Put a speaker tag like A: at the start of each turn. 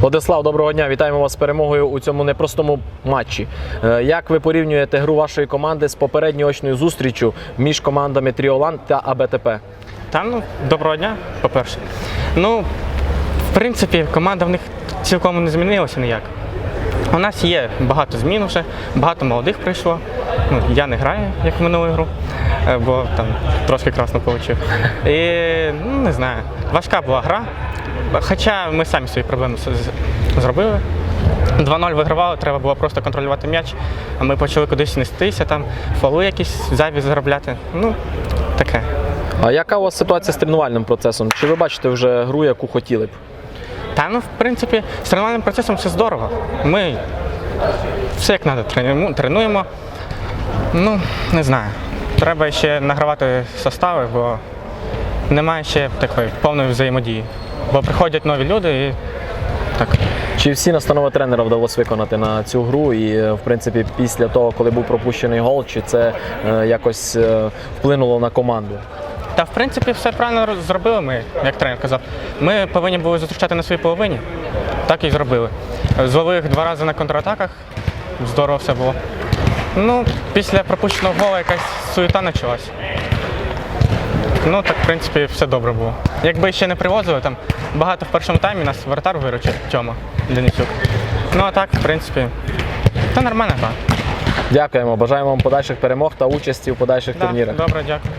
A: Владислав, доброго дня. Вітаємо вас з перемогою у цьому непростому матчі. Е, Як ви порівнюєте гру вашої команди з попередньою очною зустрічю між командами Тріолан та АБТП?
B: Та ну, доброго дня, по-перше. Ну, в принципі, команда в них цілком не змінилася ніяк. У нас є багато змін вже, багато молодих прийшло. Ну, я не граю, як в минулу гру, бо там трошки красно отримав. І ну, не знаю, важка була гра. Хоча ми самі свої проблеми зробили. 2-0 вигравали, треба було просто контролювати м'яч, а ми почали кудись нестися, там фоли якісь зайві заробляти. Ну, таке.
A: А яка у вас ситуація з тренувальним процесом? Чи ви бачите вже гру, яку хотіли б?
B: Та ну, в принципі, з тренувальним процесом все здорово. Ми все як треба тренуємо. Ну, не знаю. Треба ще награвати состави, бо немає ще такої повної взаємодії. Бо приходять нові люди і так.
A: Чи всі настанови тренера вдалося виконати на цю гру? І, е, в принципі, після того, коли був пропущений гол, чи це е, якось е, вплинуло на команду?
B: Та в принципі все правильно зробили ми, як тренер казав. Ми повинні були зустрічати на своїй половині. Так і зробили. Зловив їх два рази на контратаках. Здорово все було. Ну, після пропущеного гола якась суєта почалась. Ну, так, в принципі, все добре було. Якби ще не привозили, там багато в першому таймі нас вратар виручив Тьома Денисюк. Ну а так, в принципі, то нормально так.
A: Дякуємо, бажаємо вам подальших перемог та участі у подальших
B: Да,
A: турнірах.
B: добре, дякую.